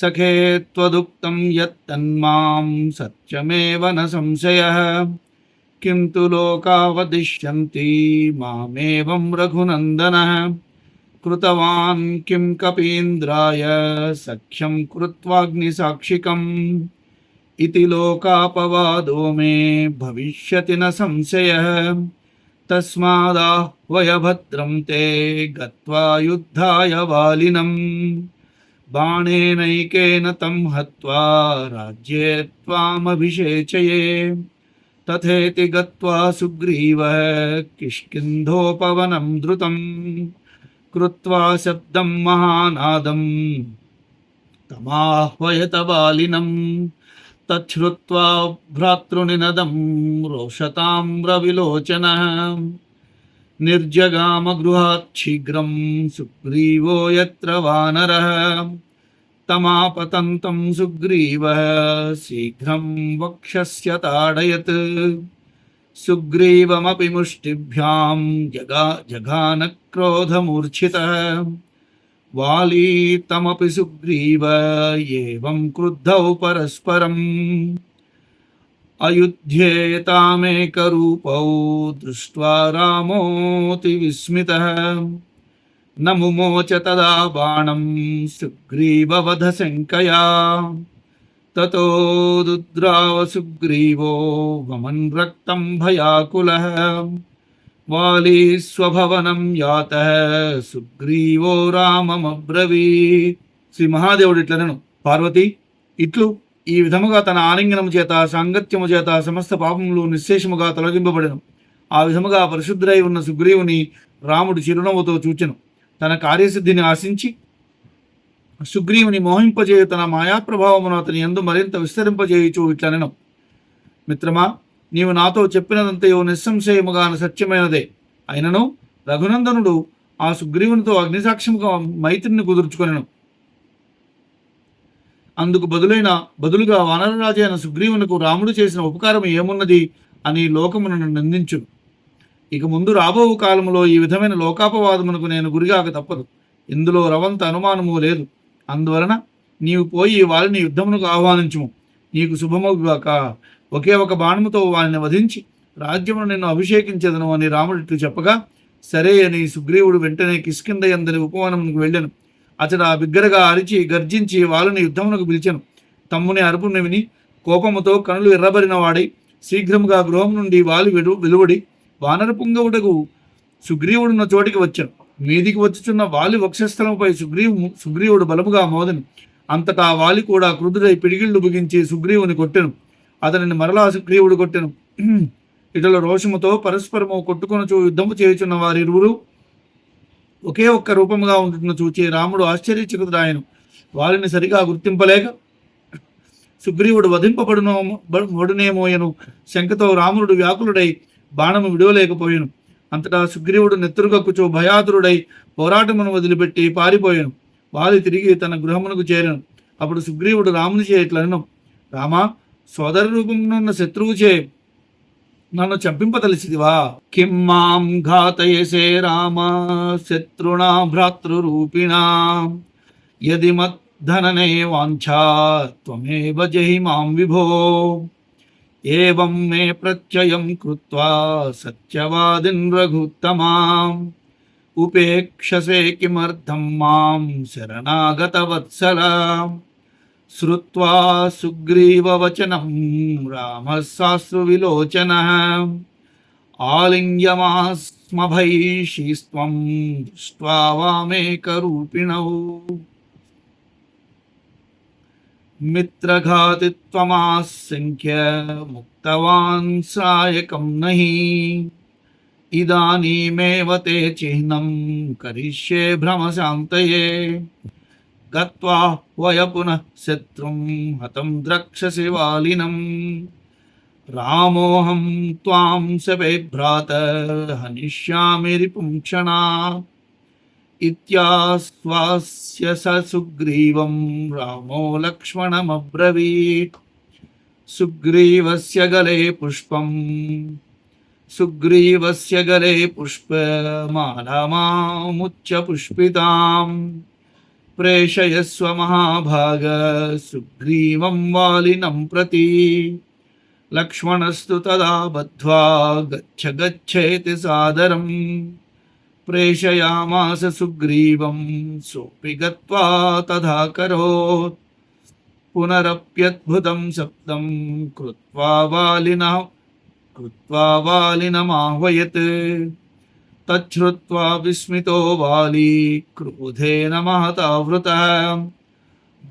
सखे त्वदुक्तं यत्तन्मां सत्यमेव न संशयः। किं तु लोकावदिष्यन्ति मामेवं रघुनन्दनः। कृतवान् किं कपीन्द्राय सख्यं कृत्वाग्निसाक्षिकम्। इति लोकापवादो मे भविष्यति न संशयः। तस्मादाह्वय भद्रं ते गत्वा युद्धाय वालिनम्। बाणेनैकेन तं हत्वा राज्ये त्वामभिषेचये। तथेति गत्वा सुग्रीवः किष्किन्धोपवनं द्रुतं कृत्वा शब्दं महानादं। तमाह्वयत बालिनं, तच्छ्रुत्वा भ्रातृनिनदं रोषताम्रविलोचनः। निर्जगामगृहात् शीघ्रं सुग्रीवो यत्र वानरः। तमापतन्तं सुग्रीवः शीघ्रं वक्षस्य ताडयत्। सुग्रीवमपि मुष्टिभ्यां जगा वाली तमपि सुग्रीव एवं क्रुद्धौ परस्परम्। अयुध्येतामेकरूपौ दृष्ट्वा रामोऽतिविस्मितः न मुमोच तदा बाणं सुग्रीववधशङ्कया ततो दुद्राव सुग्रीवो वमन् रक्तं भयाकुलः वाली स्वभवनं यातः సుగ్రీవో రామమబ్రవీత్ శ్రీ మహాదేవుడు ఇట్లనను పార్వతి ఇట్లు ఈ విధముగా తన ఆలింగనము చేత సాంగత్యము చేత సమస్త పాపములు నిశ్శేషముగా తొలగింపబడను. ఆ విధముగా పరిశుద్ధుడై ఉన్న సుగ్రీవుని రాముడు చిరునవ్వుతో చూచెను. తన కార్యసిద్ధిని ఆశించి సుగ్రీవుని మోహింపజేయు తన మాయాప్రభావమును అతని ఎందు మరింత విస్తరింపజేయుచు ఇట్లనెను. మిత్రమా నీవు నాతో చెప్పినదంతయో నిస్సంశయముగా సత్యమైనదే. అయినను రఘునందనుడు ఆ సుగ్రీవునితో అగ్నిసాక్ష్యముగా మైత్రిని కుదుర్చుకొనెను. అందుకు బదులైన బదులుగా వానరరాజు అయిన సుగ్రీవునకు రాముడు చేసిన ఉపకారం ఏమున్నది అని లోకమును నందించు ఇక ముందు రాబో కాలములో ఈ విధమైన లోకాపవాదమునకు నేను గురిగాక తప్పదు. ఇందులో రవంత అనుమానము లేదు. అందువలన నీవు పోయి వారిని యుద్ధమునకు ఆహ్వానించుము. నీకు శుభమగుగాక. ఒకే ఒక బాణముతో వారిని వధించి రాజ్యమును నిన్ను అభిషేకించదను అని రాముడిట్లు చెప్పగా సరే అని సుగ్రీవుడు వెంటనే కిష్కింద ఎందని ఉపవనమునకు వెళ్ళాను. అతడు ఆ బిగ్గరగా అరిచి గర్జించి వాళ్ళని యుద్ధమునకు పిలిచాను. తమ్ముని అరుపును విని కోపముతో కనులు ఎర్రబరిన వాడై శీఘ్రముగా గృహం నుండి వాలి విడు వెలువడి వానర పుంగవుడకు సుగ్రీవుడున్న చోటికి వచ్చాను. మీదికి వచ్చుచున్న వాలి వక్షస్థలంపై సుగ్రీవు సుగ్రీవుడు బలముగా మోదను. అంతటా వాలి కూడా క్రుదుడై పిడిగిళ్ళు బిగించి సుగ్రీవుని కొట్టెను. అతనిని మరలా సుగ్రీవుడు కొట్టెను. ఇటల రోషముతో పరస్పరము కొట్టుకొనచు యుద్ధము చేయుచున్న వారిరువురు ఒకే ఒక్క రూపముగా ఉంటున్న చూచి రాముడు ఆశ్చర్యచకుతుడాయను వారిని సరిగా గుర్తింపలేక సుగ్రీవుడు వధింపబడునో బడునేమోయను శంకతో రాముడు వ్యాకులుడై బాణము విడవలేకపోయాను. అంతటా సుగ్రీవుడు నెత్తురుగక్కుచో భయాతురుడై పోరాటమును వదిలిపెట్టి పారిపోయాను. వాలి తిరిగి తన గృహమునకు చేరాను. అప్పుడు సుగ్రీవుడు రాముని చేయట్లను రామా సోదర రూపమునున్న శత్రువు చే నన్ను చంపింపతలిసిదివా కిం మాం ఘాతయసే రామ శత్రుణా భ్రాతృరూపిణా. యది మద్ధననే వాంఛా త్వమేవ జహి మాం విభో. ఏవం మే ప్రత్యయం కృత్వా సత్యవాదిన్ రఘుత్తమాం. ఉపేక్షసే కిమర్థం మాం శరణాగత శరణాగతవత్సలా. श्रुत्वा सुग्रीववचनं रामः साश्रुविलोचनः आलिङ्ग्यमास्मभैषीस्त्वं दृष्ट्वा वामेकरूपिणौ। मित्रघातित्वमासङ्ख्य मुक्तवान् सायकं नहि। इदानीमेव ते चिह्नं करिष्ये भ्रमशान्तये। गत्वा वय पुनः शत्रुं हतं द्रक्षसि वालिनम् रामोऽहं त्वां सवे भ्रात, हनिष्यामि रिपुं क्षणा। इत्याश्वास्य स सुग्रीवं, रामो लक्ष्मणमब्रवीत्। सुग्रीवस्य गले पुष्पम्, सुग्रीवस्य गले पुष्पमालामामुच्च पुष्पिताम् प्रेषयस्व महाभाग सुग्रीवं वालिनं प्रति। लक्ष्मणस्तु तदा बद्ध्वा गच्छ गच्छेति सादरम् प्रेषयामास सुग्रीवं सोऽपि गत्वा तथा करोत्। पुनरप्यद्भुतं शब्दं कृत्वा वालिनः कृत्वा वालिनमाह्वयत्। तच्छ्रुत्वा विस्मितो वाली क्रोधेन महतावृतः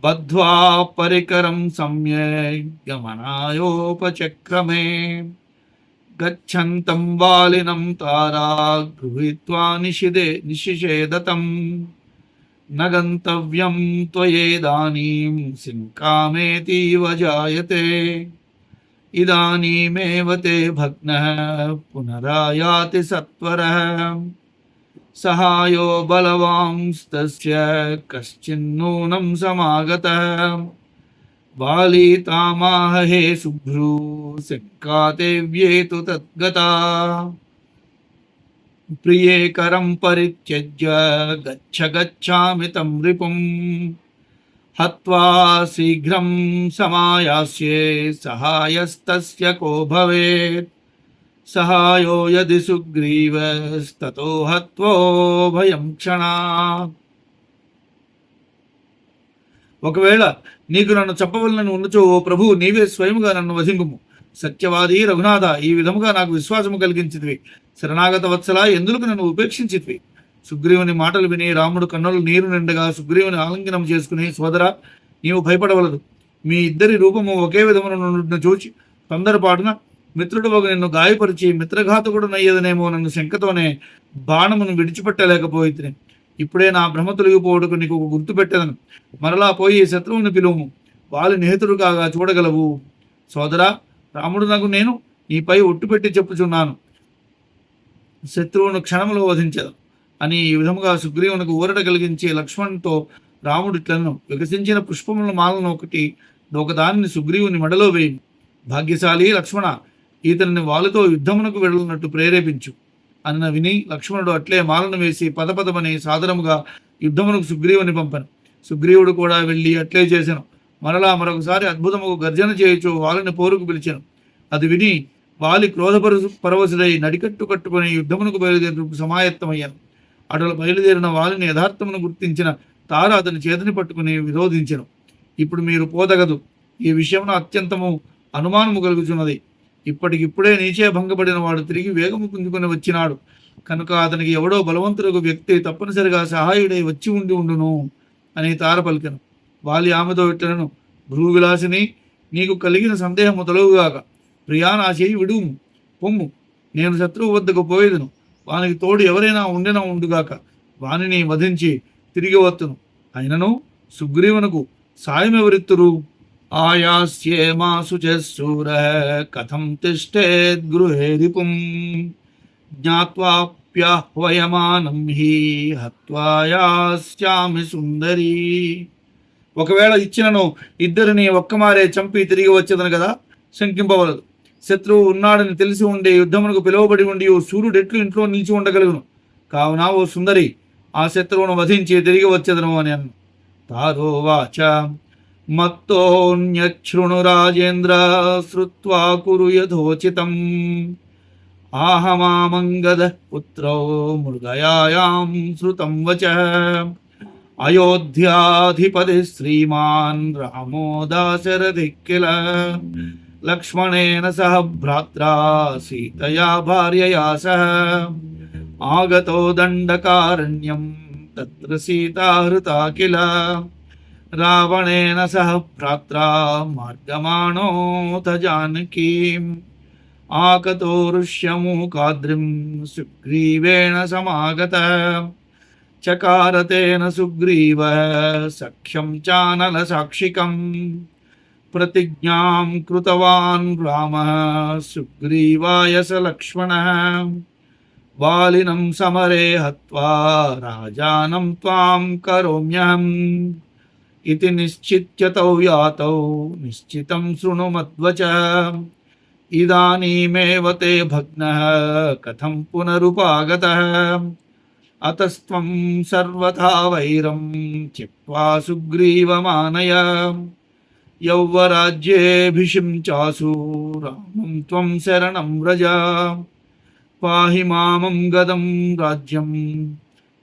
बद्ध्वा परिकरं सम्यक् गमनायोपचक्रमे गच्छन्तं वालिनं तारा, गृहीत्वा निशिदे निशिषेदतम् न गन्तव्यं त्वयेदानीं सिङ्कामेतीव जायते। इदानीमेव ते भग्नः पुनरायाति सत्वरः। सहायो बलवांस्तस्य कश्चिन्नूनं समागतः। बालीतामाह हे शुभ्रू शङ्कातेव्येतु तद्गता। प्रिये करं परित्यज्य गच्छ गच्छामि तं रिपुम्। హత్వా శీఘ్రం సమాయాస్యే సహాయస్తస్య కో భవేత్ సహాయో యది సుగ్రీవస్తతో హత్వో భయం క్షణా ఒకవేళ నీకు నన్ను చెప్పవలనని ఉండచో ఓ ప్రభు నీవే స్వయముగా నన్ను వధింపుము సత్యవాది రఘునాథ ఈ విధముగా నాకు విశ్వాసము కలిగించితివి. శరణాగత వత్సలా ఎందులకు నన్ను ఉపేక్షించితివి? సుగ్రీవుని మాటలు విని రాముడు కన్నులు నీరు నిండగా సుగ్రీవుని ఆలంకనం చేసుకుని సోదర నీవు భయపడవలదు. మీ ఇద్దరి రూపము ఒకే విధమును చూచి తొందరపాటున మిత్రుడు ఒక నిన్ను గాయపరిచి మిత్రఘాతకుడు నయ్యదనేమో నన్ను శంకతోనే బాణమును విడిచిపెట్టలేకపోయితే ఇప్పుడే నా భ్రమ తొలగిపోవడకు నీకు ఒక గుర్తు పెట్టదను. మరలా పోయి శత్రువుని పిలువుము. వాలి నిహితుడు కాగా చూడగలవు. సోదరా రాముడు నాకు నేను నీపై ఒట్టు పెట్టి చెప్పుచున్నాను. శత్రువును క్షణములో వధించదు అని ఈ విధముగా సుగ్రీవునికి ఊరట కలిగించే లక్ష్మణ్తో రాముడు ఇట్లను వికసించిన పుష్పముల మాలను ఒకటి ఒకదానిని సుగ్రీవుని మెడలో వేయి. భాగ్యశాలి లక్ష్మణ ఇతనిని వాళ్ళతో యుద్ధమునకు వెళ్ళనట్టు ప్రేరేపించు అన్న విని లక్ష్మణుడు అట్లే మాలను వేసి పదపదమని సాదరముగా యుద్ధమునకు సుగ్రీవుని పంపను. సుగ్రీవుడు కూడా వెళ్ళి అట్లే చేశాను మరలా మరొకసారి అద్భుతముకు గర్జన చేయొచ్చు వాళ్ళని పోరుకు పిలిచాను. అది విని వాలి క్రోధపరు పరవశుడై నడికట్టు కట్టుకుని యుద్ధమునకు బయలుదేరుకు సమాయత్తమయ్యాను. అటుల బయలుదేరిన వాలిని యథార్థమును గుర్తించిన తార అతని చేతిని పట్టుకుని విరోధించను. ఇప్పుడు మీరు పోదగదు. ఈ విషయంలో అత్యంతము అనుమానము కలుగుచున్నది. ఇప్పటికిప్పుడే నీచే భంగపడిన వాడు తిరిగి వేగము పుంజుకొని వచ్చినాడు. కనుక అతనికి ఎవడో బలవంతుడు వ్యక్తి తప్పనిసరిగా సహాయుడై వచ్చి ఉండి ఉండును అని తార పలికను. వాలి ఆమెతో ఇట్లను భ్రూవిలాసిని నీకు కలిగిన సందేహము తొలగుగాక. ప్రియా నా చేయి విడుము. పొమ్ము. నేను శత్రువు వద్దకు పోయేదును. వానికి తోడు ఎవరైనా ఉండినా ఉండుగాక వానిని వధించి తిరిగి వత్తును అయినను సుగ్రీవునకు సాయం ఎవరిత్తురు ఆయాస్యేమాసు శూర కథం తిష్టేద్ గృహే రిపుం జ్ఞాత్వాప్యాహ్వయమానం హి హత్వాయాస్యామి సుందరి. ఒకవేళ ఇచ్చినను ఇద్దరిని ఒక్కమారే చంపి తిరిగి వచ్చేదను కదా? శంకింపవలదు. శత్రువు ఉన్నాడని తెలిసి ఉండే యుద్ధమునకు పిలువబడి ఉండి ఓ సూర్యుడు ఎట్లు ఇంట్లో నిలిచి ఉండగలుగును. కావున ఓ సుందరి ఆ శత్రువును వధించి తిరిగి వచ్చేదను అని అన్న తారోవాచ మత్తోన్యశృణు రాజేంద్ర శ్రుత్వా కురు యథోచితం. ఆహమామంగద పుత్రో మృగయాయాం శృతం వచ. అయోధ్యాధిపతి శ్రీమాన్ రామో దాశరథి కిల. लक्ष्मणेन सह भ्रात्रा सीतया भार्यया सह आगतो दण्डकारण्यं तत्र सीता हृता किल? रावणेन सह भ्रात्रा मार्गमाणोऽथ जानकीम् आकतो ऋष्यमूकाद्रिं सुग्रीवेण समागतः। चकारतेन सुग्रीव सख्यं चानलसाक्षिकम्। प्रतिज्ञां कृतवान् रामः सुग्रीवाय स लक्ष्मणः। वालिनं समरे हत्वा राजानं त्वां करोम्यहम्। इति निश्चित्य तौ यातौ, निश्चितं शृणु मद्वच। इदानीमेव ते भग्नः, कथं पुनरुपागतः। अतस्त्वं सर्वथा वैरं चित्वा सुग्रीवमानय। యౌవరాజ్యేభిషించాసు రామం త్వం శరణం వ్రజ. పాహి మామం గదం రాజ్యం.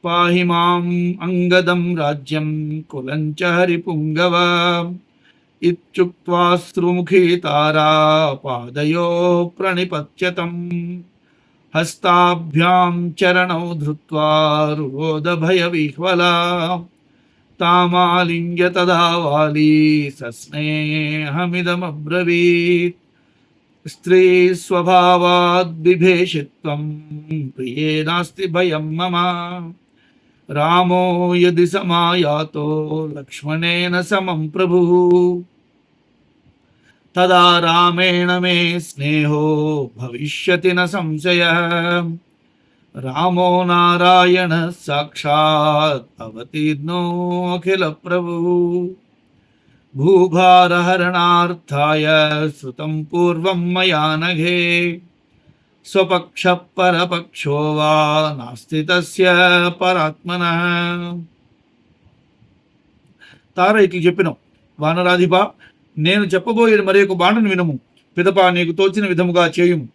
పాహి మాం అంగదం రాజ్యం. కులంచ హరిపుంగవ. ఇుక్వాశ్రుముఖీ తారా పాదయో ప్రణిపత్యతం. హస్తాభ్యాం చరణౌ ధృత్వా రురోధ భయవిహ్వలా रुरोदभयविह्वला तामालिङ्ग्य तदा वाली सस्नेहमिदमब्रवीत् स्त्रीस्वभावाद्बिभेषित्वं प्रिये नास्ति भयं मम रामो यदि समायातो लक्ष्मणेन समं प्रभुः तदा रामेण मे स्नेहो भविष्यति न संशयः रामो రామో నారాయణ సాక్షాత్ అఖిలప్రభు భూభారహరణార్థాయ శృతం పూర్వం మయా నఘే. స్వపక్షపరపక్షో వా నాస్తి తస్య పరాత్మన. తార ఇట్లు చెప్పిన. వానరాధిప నేను చెప్పబోయే మరి ఒక బాణను వినము. పిదప నీకు తోచిన విధముగా చేయుము.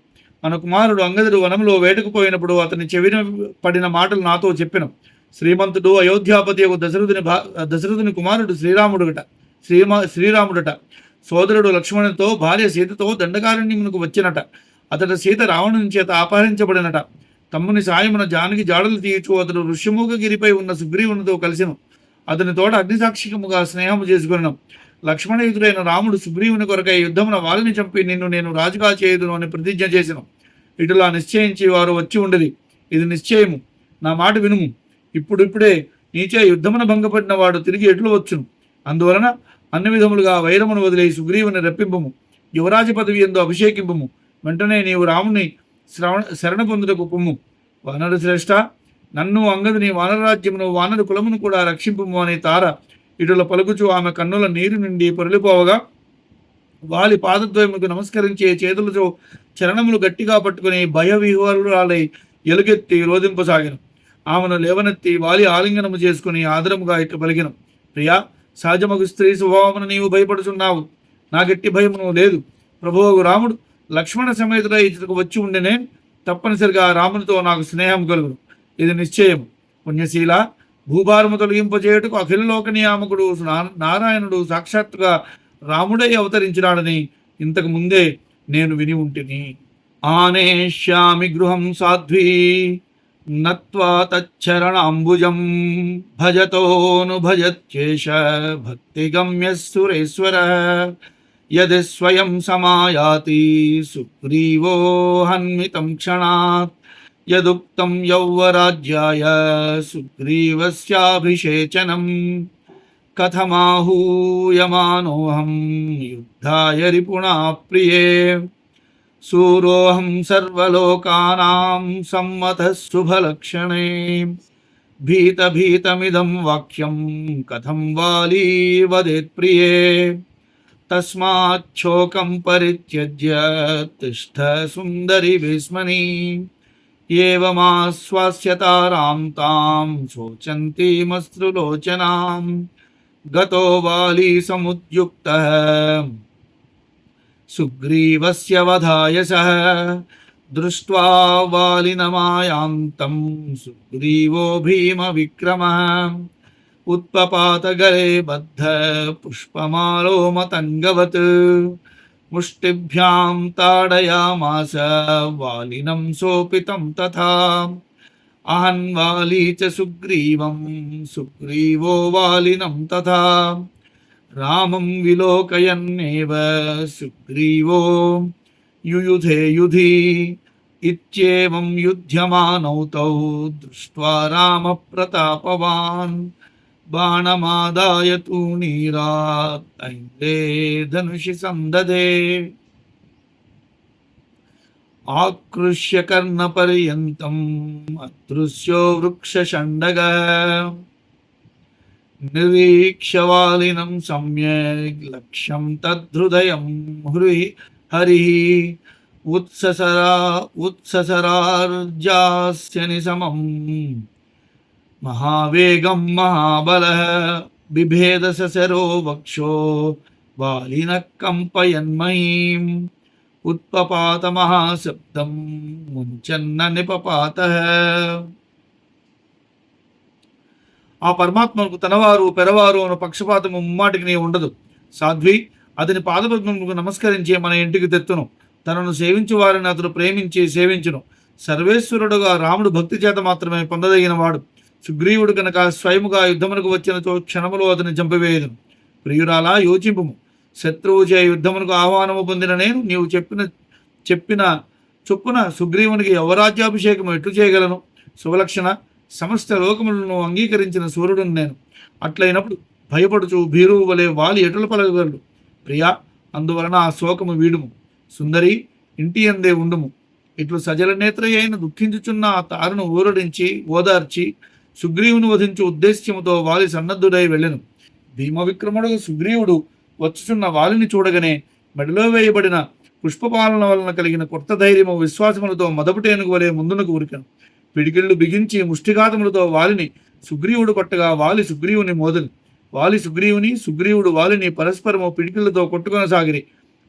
మన కుమారుడు అంగదుడు వనంలో వేటకు పోయినప్పుడు అతని చెవిన పడిన మాటలు నాతో చెప్పిన. శ్రీమంతుడు అయోధ్యాపతి యొక్క దశరథుని భా దశరథుని కుమారుడు శ్రీరాముడుగట. శ్రీమా శ్రీరాముడట. సోదరుడు లక్ష్మణునితో భార్య సీతతో దండకారణ్యమునకు వచ్చినట. అతడు సీత రావణుని చేత అపహరించబడినట. తమ్ముని సాయమున జానకి జాడలు తీయచు అతడు ఋష్యమూగగిరిపై ఉన్న సుగ్రీవునితో కలిసిను. అతని తోట అగ్నిసాక్షికముగా స్నేహము చేసుకున్నాం. లక్ష్మణయుధుడైన రాముడు సుగ్రీవుని కొరకై యుద్ధమున వారిని చంపి నిన్ను నేను రాజుగా చేయుదును అని ప్రతిజ్ఞ చేసిన. ఇటులా నిశ్చయించి వారు వచ్చి ఉండేది. ఇది నిశ్చయము. నా మాట వినుము. ఇప్పుడిప్పుడే నీచే యుద్ధమున భంగపడిన వాడు తిరిగి ఎట్లు వచ్చును? అందువలన అన్ని విధములుగా వైరమును వదిలే సుగ్రీవుని రప్పింపము. యువరాజ పదవి ఎందు అభిషేకింపము. వెంటనే నీవు రాముని శ్రవణ శరణ పొందుటకు పొమ్ము. వానరు శ్రేష్ఠ నన్ను అంగదుని వానరాజ్యమును వానరు కులమును కూడా రక్షింపము అనే తార ఇటుల పలుకుచు ఆమె కన్నుల నీరు నుండి పొరలిపోవగా వాలి పాదద్వయముకు నమస్కరించే చేతులతో చరణములు గట్టిగా పట్టుకుని భయ విహ్వరురాలై ఎలుగెత్తి రోధింపసాగిన. ఆమెను లేవనెత్తి వాలి ఆలింగనము చేసుకుని ఆదరముగా ఇట్లు పలికిన. ప్రియా సహజమగు స్త్రీ స్వభావమును నీవు భయపడుచున్నావు. నాకెట్టి భయమును లేదు. ప్రభువు రాముడు లక్ష్మణ సమేతుడై ఇతకు వచ్చి ఉండేనే తప్పనిసరిగా రామునితో నాకు స్నేహం కలుగును. ఇది నిశ్చయం పుణ్యశీల భూభారము తొలగింపజేయుటకు అఖిల లోక నియామకుడు నారాయణుడు సాక్షాత్తుగా రాముడై అవతరించినాడని ఇంతకు ముందే నేను విని ఉంటిని. ఆనేష్యామి గృహం సాధ్వీ నత్వా తచ్చరణాంబుజం భజతోను భజత్యేష భక్తిగమ్య సురేశ్వర యది స్వయం సమాయాతి సుగ్రీవో హన్మితం క్షణాత్ यदुक्तं यौवराज्याय सुग्रीवस्याभिषेचनम् कथमाहूयमानोऽहं युद्धाय रिपुणा प्रिये। सूरोऽहं सर्वलोकानां सम्मतः शुभलक्षणे। भीतभीतमिदं वाक्यं कथं वाली वदेत्प्रिये तस्माच्छोकं परित्यज्य तिष्ठ सुन्दरि विस्मनी एवमास्वास्यतारां तां शोचन्तीमश्रुलोचनां गतो वाली समुद्युक्तः सुग्रीवस्य वधाय सः दृष्ट्वा वालिनमायान्तं सुग्रीवो भीमविक्रमः। उत्पपातगले बद्ध पुष्पमालो मतङ्गवत् मुष्टिभ्यां ताडयामास, वालिनं सोपितं तथा। अहन्वाली च सुग्रीवं, सुग्रीवो वालिनं तथा। रामं विलोकयन्नेव, सुग्रीवो। युयुधे युधि, इत्येवं युध्यमानौ तौ दृष्ट्वा रामप्रतापवान्। பானமாதாய தூணீராத் ஐந்தே தனுஷி சந்ததே ஆக்ருஷ்ய கர்ண பரியந்தம் அத்ருஷ்யோ விரக்ஷண்டக நிரீக்ஷவாலினம் சம்யக் லக்ஷம் தத்ருதயம் ஹுரி ஹரி உத்சசரா உத்சசரார்ஜாஸ்ய நிசமம் మహావేగం మహాబల బిభేద ససరో వక్షో వాలిన కంపయన్మయీం ఉత్పపాత మహాశబ్దం ముంచన్న నిపపాత. ఆ పరమాత్మకు తనవారు పెరవారు అన్న పక్షపాతము ముమ్మాటికి ఉండదు. సాధ్వి అతని పాదపద్మముకు నమస్కరించే మన ఇంటికి తెత్తును. తనను సేవించు వారిని అతడు ప్రేమించి సేవించును. సర్వేశ్వరుడుగా రాముడు భక్తి చేత మాత్రమే పొందదగిన వాడు. సుగ్రీవుడు కనుక స్వయముగా యుద్ధమునకు వచ్చినతో క్షణములో అతని చంపివేయదు ప్రియురాలా యోచింపుము. శత్రువు చే యుద్ధమునకు ఆహ్వానము పొందిన నేను నీవు చెప్పిన చెప్పిన చొప్పున సుగ్రీవునికి యువరాజ్యాభిషేకము ఎట్లు చేయగలను? శుభలక్షణ. సమస్త లోకములను అంగీకరించిన సూర్యుడును నేను. అట్లయినప్పుడు భయపడుచు భీరువు వలె వాలి ఎటుల పలగలడు ప్రియా అందువలన ఆ శోకము వీడుము. సుందరి ఇంటి అందే ఉండుము. ఇట్లు సజల నేత్ర అయిన దుఃఖించుచున్న ఆ తారును ఊరడించి ఓదార్చి సుగ్రీవుని వధించు ఉద్దేశ్యముతో వాలి సన్నద్ధుడై వెళ్ళెను. భీమ విక్రముడు సుగ్రీవుడు వచ్చుచున్న వాలిని చూడగానే మెడలో వేయబడిన పుష్పపాలన వలన కలిగిన కొత్త ధైర్యము విశ్వాసములతో మొదపటేనుగు వలె ముందునకు ఉరికను. పిడికిళ్ళు బిగించి ముష్టిఘాతములతో వాలిని సుగ్రీవుడు కొట్టగా వాలి సుగ్రీవుని మోదలు వాలి సుగ్రీవుని సుగ్రీవుడు వాలిని పరస్పరము పిడికిళ్ళతో కొట్టుకొనసాగిరి.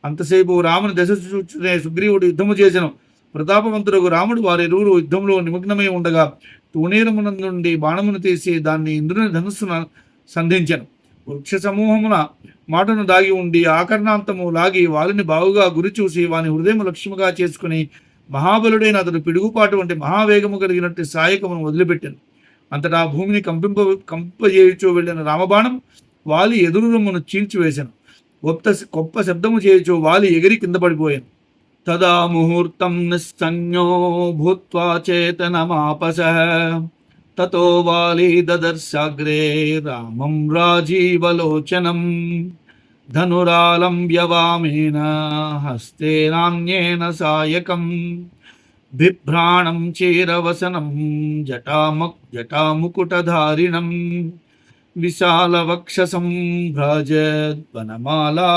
అంతసేపు రాముని దశ చూచునే సుగ్రీవుడు యుద్ధము చేసిన. ప్రతాపవంతుడు రాముడు వారిరువురు యుద్ధంలో నిమగ్నమై ఉండగా తూణీరమున నుండి బాణమును తీసి దాన్ని ఇంద్రుని ధనుస్సున సంధించను. వృక్ష సమూహమున మాటను దాగి ఉండి ఆకర్ణాంతము లాగి వాలిని బావుగా గురి చూసి వాని హృదయం లక్ష్యముగా చేసుకుని మహాబలుడైన అతడు పిడుగుపాటు వంటి మహావేగము కలిగినట్టు సాయకమును వదిలిపెట్టాను. అంతటా భూమిని కంపింప కంపజేయుచూ వెళ్ళిన రామబాణం వాలి ఎదురురమ్మును చీల్చివేశాను గొప్ప గొప్ప శబ్దము చేయొచ్చు వాలి ఎగిరి కింద పడిపోయాను. तदा मुहूर्त निस्सञ्ज्ञो भूत चेतनमापस। ततो वाली ददर्शाग्रे रामं राजीवलोचनं बिभ्राणम वामेन हस्तेनान्येन सायकं बिभ्राणं चीरवसनं, जटामुक् जटामुकुटधारिणं विशालवक्षसं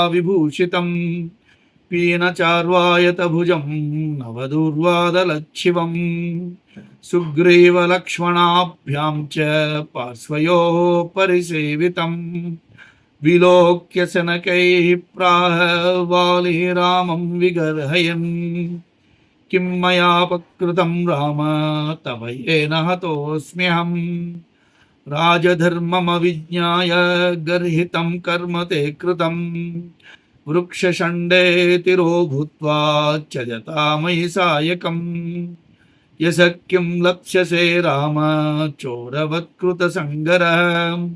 विभूषित पीनचार्वायतभुजं नवदुर्वादलच्छिवं सुग्रीवलक्ष्मणाभ्यां च पार्श्वयोः परिसेवितं विलोक्य शनकैः प्राह वालिः रामं विगर्हयन् किं मयापकृतं राम, तव येन हतोऽस्म्यहम्। राजधर्ममविज्ञाय गर्हितं कर्म ते कृतम्। वृक्षषण्डेतिरो भूत्वा त्यजता मयि सायकम्। यश किं लप्स्यसे राम चोरवत्कृतसङ्गरः।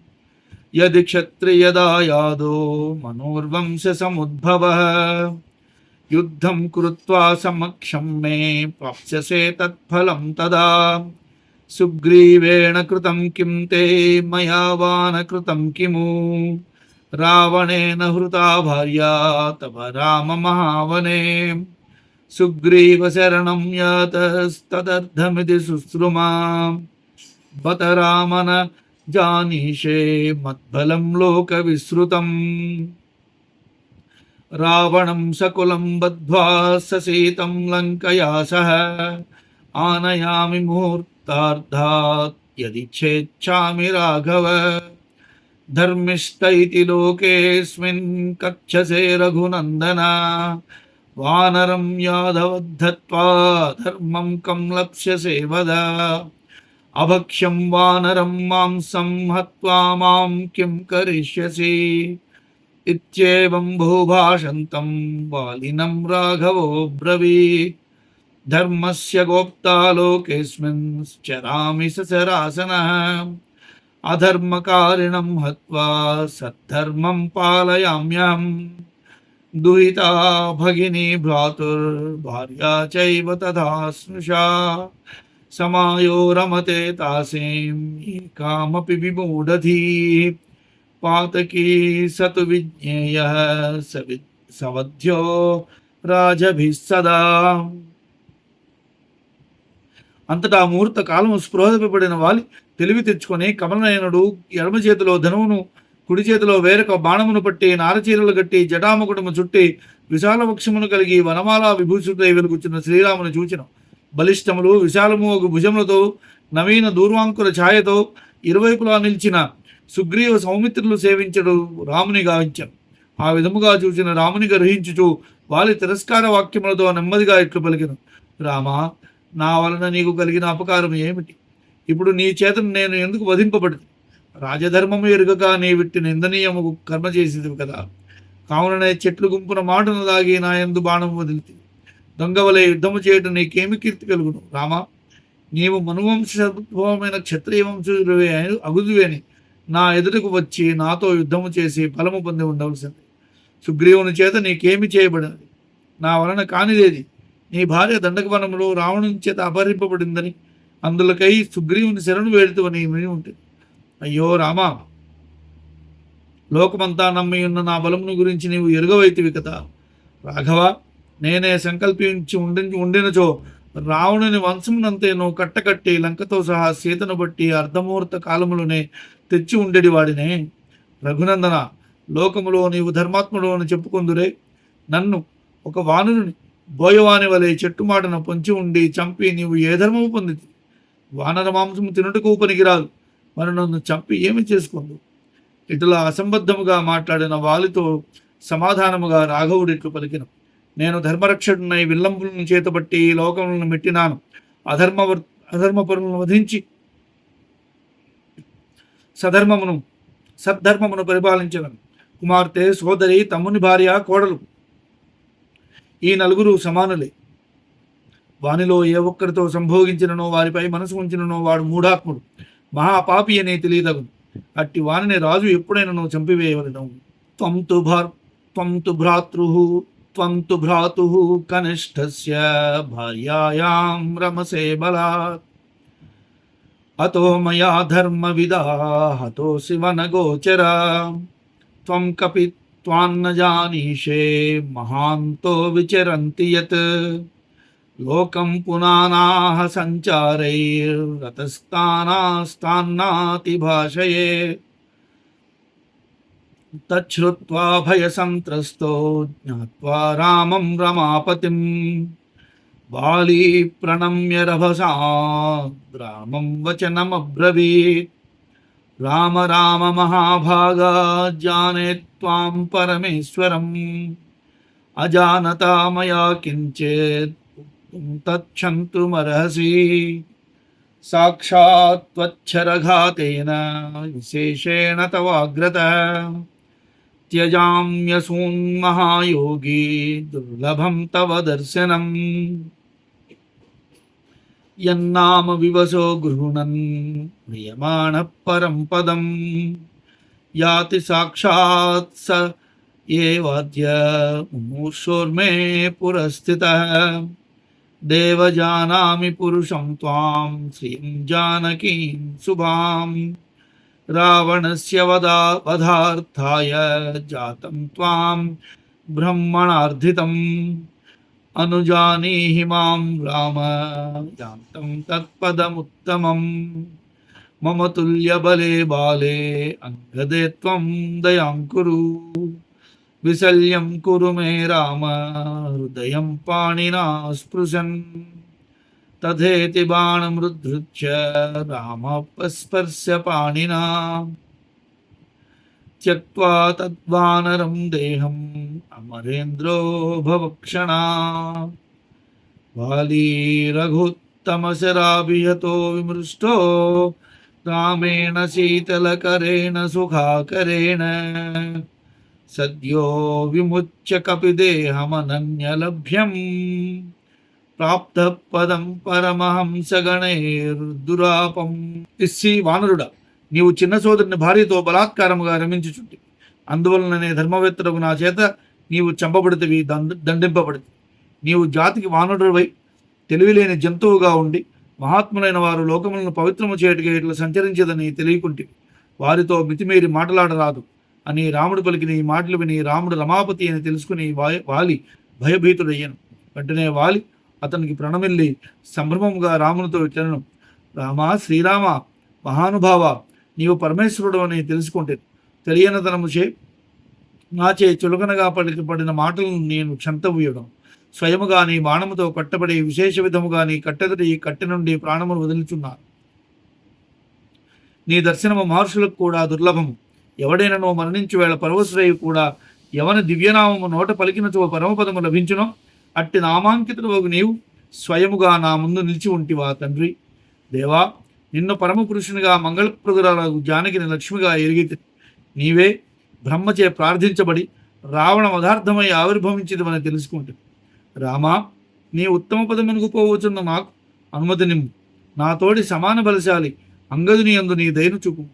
यदि क्षत्रियदा मनोर्वंशसमुद्भवः। युद्धं कृत्वा समक्षं मे प्राप्स्यसे तत्फलं तदा। सुग्रीवेण कृतं किं ते मया वा न कृतं किमु। रावणेन हृता भार्या, तव राममहावने सुग्रीवशरणं यातस्तदर्थमिति शुश्रुमा बत रामन जानीषे, मद्बलं लोकविसृतम् रावणं सकुलं बद्ध्वा ससीतं लङ्कया सह। आनयामि मुहूर्ता यदि छेच्छामि राघव। धर्मिष्ट लोके कक्षसे रघुनन्दना। वानरं यादवद्धत्वा धर्मं कं लप्स्यसे वद अभक्ष्यं वानरं मांसं हत्वा माँ किं करिष्यसि? इत्येवं बहुभाषन्तं वालिनं राघवो ब्रवीत्। धर्मस्य गोप्ता लोकेऽस्मिन् चरामि स सरासनः अधर्मकारिणं हत्वा सद्धर्मं पालयाम्यहं। दुहिता भगिनी भ्रातुर्भार्या चैव तथा स्नुषा। समायो रमते तासीं एकामपि विमूढधीः। पातकी स तु विज्ञेयः सवि सवध्यो राजभिः सदा। అంతటా ముహూర్త కాలము స్పృహపడిన వాలి తెలివి తెచ్చుకొని కమలనయనుడు ఎడమ చేతిలో ధనువును కుడి చేతిలో వేరొక బాణమును పట్టి నారచీరలు కట్టి జటాముకుటము చుట్టి విశాల వక్షమును కలిగి వనమాల విభూషితుడై వెలుగుచున్న శ్రీరామును చూచిన. బలిష్టములు విశాలము ఒక భుజములతో నవీన దూర్వాంకుర ఛాయతో ఇరువైపులా నిలిచిన సుగ్రీవ సౌమిత్రులు సేవించడు రాముని గావించను ఆ విధముగా చూసిన రాముని గ్రహించుచు వాలి తిరస్కార వాక్యములతో నెమ్మదిగా ఇట్లు పలికిన. రామా నా వలన నీకు కలిగిన అపకారం ఏమిటి? ఇప్పుడు నీ చేతను నేను ఎందుకు వధింపబడింది రాజధర్మము ఎరుగక నీ విట్టి నిందనీయము కర్మ చేసేది కదా. కావుననే చెట్లు గుంపున మాటను దాగి నా ఎందు బాణము వదిలితే. దొంగవలే యుద్ధము చేయటం నీకేమి కీర్తి కలుగును? రామా నీవు మనువంశమైన క్షత్రియ వంశుడివే అగుదువేని. నా ఎదుటకు వచ్చి నాతో యుద్ధము చేసి ఫలము పొంది ఉండవలసింది. సుగ్రీవుని చేత నీకేమి చేయబడినది? నా వలన కానిదేది? నీ భార్య దండకవనంలో రావణుని చేత అపహరింపబడిందని అందులకై సుగ్రీవుని శరణు వేడుతువని విని ఉంటుంది అయ్యో రామా లోకమంతా నమ్మి ఉన్న నా బలమును గురించి నీవు ఎరుగవైతివి కదా. రాఘవ నేనే సంకల్పించి ఉండి ఉండినచో రావణుని వంశమునంతేను కట్టకట్టి లంకతో సహా సీతను బట్టి అర్ధముహూర్త కాలములోనే తెచ్చి ఉండేది వాడినే. రఘునందన లోకములో నీవు ధర్మాత్ముడు అని చెప్పుకుందురే. నన్ను ఒక వానరుని బోయవాని వలె చెట్టు మాటన పొంచి ఉండి చంపి నీవు ఏ ధర్మము పొందితి? వానర మాంసము తినుటకు పనికిరాదు మరి నన్ను చంపి ఏమి చేసుకుందు ఇటులా అసంబద్ధముగా మాట్లాడిన వాలితో సమాధానముగా రాఘవుడు ఇట్లు పలికిన. నేను ధర్మరక్షకుడినై విల్లంబులను చేతబట్టి లోకములను మెట్టినాను. అధర్మ అధర్మపరులను వధించి సధర్మమును సద్ధర్మమును పరిపాలించను కుమార్తె సోదరి తమ్ముని భార్య కోడలు. ఈ నలుగురు సమానులే. వానిలో ఏ ఒక్కరితో సంభోగించిననో వారిపై మనసు ఉంచిననో వాడు మూఢాత్ముడు. మహాపాపి అనే తెలియదగును. అట్టి వానిని రాజు ఎప్పుడైనా చంపివేయవలను. త్వం తు భార్ త్వం తు భ్రాతృ త్వం తు భ్రాతు కనిష్ఠస్య భార్యాయాం రమసే బలాత్. అతో మయా ధర్మవిదా హతోసి వనగోచరా త్వం కపి त्वान्न जानीषे, महान्तो विचरन्ति यत्। लोकं पुनानाः सञ्चारैर्रतस्तानास्तान्नातिभाषये तच्छ्रुत्वा भयसन्त्रस्तो ज्ञात्वा रामं रमापतिम्। बाली प्रणम्य रभसा रामं वचनमब्रवीत्। राम राम महाभागा, जाने त्वां परमेश्वरम्। अजानता मया किञ्चित् तच्छन्तुमर्हसि साक्षात् त्वच्छरघातेन विशेषेण तवाग्रतः। त्यजाम्यसून्महायोगी दुर्लभं तव दर्शनम्। यन्नाम विवशो गृहुणन् म्रियमाणः परं पदं याति साक्षात् स एवाद्य मुमूर्षोर्मे पुरस्थितः। देव जानामि पुरुषं त्वां, श्रीं जानकीं शुभां रावणस्य वदा, वधार्थाय जातं त्वां ब्रह्मणार्थितम् अनुजानीहि मां राम यान्तं तत्पदमुत्तमं मम तुल्यबले बाले अङ्गदे त्वं दयां कुरु विशल्यं कुरु मे राम हृदयं पाणिना स्पृशन् तथेति बाणमृधृत्य रामपस्पर्श्य पाणिना త్యక్వా తద్వానరం దేహం అమరేంద్రో భవక్షణ. వాలీ రఘుత్తమశరాభిహతో విమృష్టో రామేణ శీతలకరేణ సుఖాకరేణ. సద్యో విముచ్య కపిదేహమనన్యలభ్యం ప్రాప్త పదం పరమహంసగణైర్దురాపం ఇస్సి వానరుడా. నీవు చిన్న సోదరుని భార్యతో బలాత్కారముగా రమించుచుంటి. అందువలననే ధర్మవేత్తలకు నా చేత నీవు చంపబడితివి దండ దండింపబడి నీవు జాతికి వానరుడవై తెలివిలేని జంతువుగా ఉండి మహాత్ములైన వారు లోకములను పవిత్రము చేయటగా ఇట్లా సంచరించదని తెలియకుంటివి. వారితో మితిమీరి మాటలాడరాదు అని రాముడు పలికిన ఈ మాటలు విని రాముడు రమాపతి అని తెలుసుకుని వాలి భయభీతుడయ్యను. వెంటనే వాలి అతనికి ప్రణమిల్లి సంభ్రమముగా రామునితో ఇట్లను రామ శ్రీరామ మహానుభావ నీవు పరమేశ్వరుడు అని తెలుసుకుంటే తెలియనతనము నాచే చులకనగా పలికబడిన మాటలను నేను క్షంతవ్యడం. స్వయముగా నీ బాణముతో కట్టబడి విశేష విధముగా నీ కట్టెదటి కట్టె నుండి ప్రాణమును వదులుచున్నారు నీ దర్శనము మహర్షులకు కూడా దుర్లభము. ఎవడైనను మరణించు వేళ పరవశ్రేయు కూడా ఎవని దివ్యనామము నోట పలికినచో పరమపదము లభించునో అట్టి నామాంకితుడు నీవు. స్వయముగా నా ముందు నిలిచి ఉంటివా తండ్రి? దేవా నిన్ను పరమ పురుషునిగా మంగళప్రదురాలకు జానకిని లక్ష్మిగా ఎరిగితే నీవే బ్రహ్మచే ప్రార్థించబడి రావణ పదార్థమై ఆవిర్భవించిందని తెలుసుకుంటుంది రామా నీ ఉత్తమ పదమునకు పోవచ్చున్న నాకు అనుమతినిమ్ము నాతోటి సమాన బలశాలి అంగదుని యందు నీ దయను చూపు.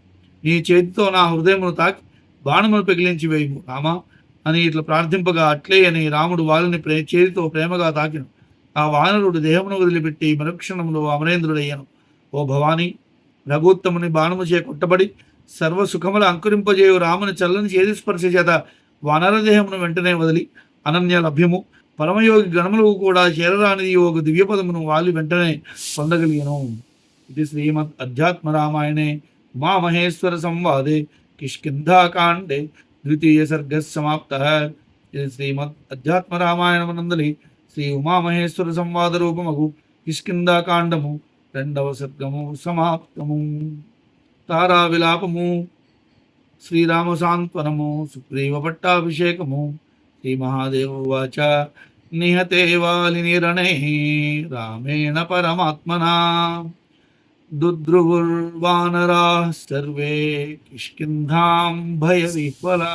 నీ చేతితో నా హృదయమును తాకి బాణమును పెగిలించి వేయము. రామా అని ఇట్లా ప్రార్థింపగా అట్లే అని రాముడు వాళ్ళని ప్రే చేతితో ప్రేమగా తాకిను. ఆ వానరుడు దేహమును వదిలిపెట్టి మరుక్షణంలో అమరేంద్రుడయ్యాను. ఓ భవానీ రఘుత్తముని బాణము చే కుట్టబడి సర్వసుఖముల అంకురింపజేయు రాముని చల్లని చేతి స్పర్శ చేత వానరదేహమును వెంటనే వదిలి అనన్య లభ్యము. పరమయోగి గణములకు కూడా చేరరానిది ఒక దివ్యపదమును వాలి వెంటనే పొందగలిగను. ఇది శ్రీమద్ అధ్యాత్మ రామాయణే ఉమామహేశ్వర సంవాదే. కిష్కింధాకాండే. ద్వితీయ సర్గ సమాప్త. ఇది శ్రీమద్ అధ్యాత్మ రామాయణమునందలి శ్రీ ఉమామహేశ్వర సంవాద రూపమగు కిష్కింధాకాండము. రెండవ సర్గము సమాప్తము తారా విలాపము శ్రీరామ సాంత్వనము సుగ్రీవ పట్టాభిషేకము శ్రీ మహాదేవ వాచ నిహతే వాలినిరణే రామేణ పరమాత్మనా దుద్రువుర్వానరా సర్వే కిష్కింధాం భయ విహ్వలా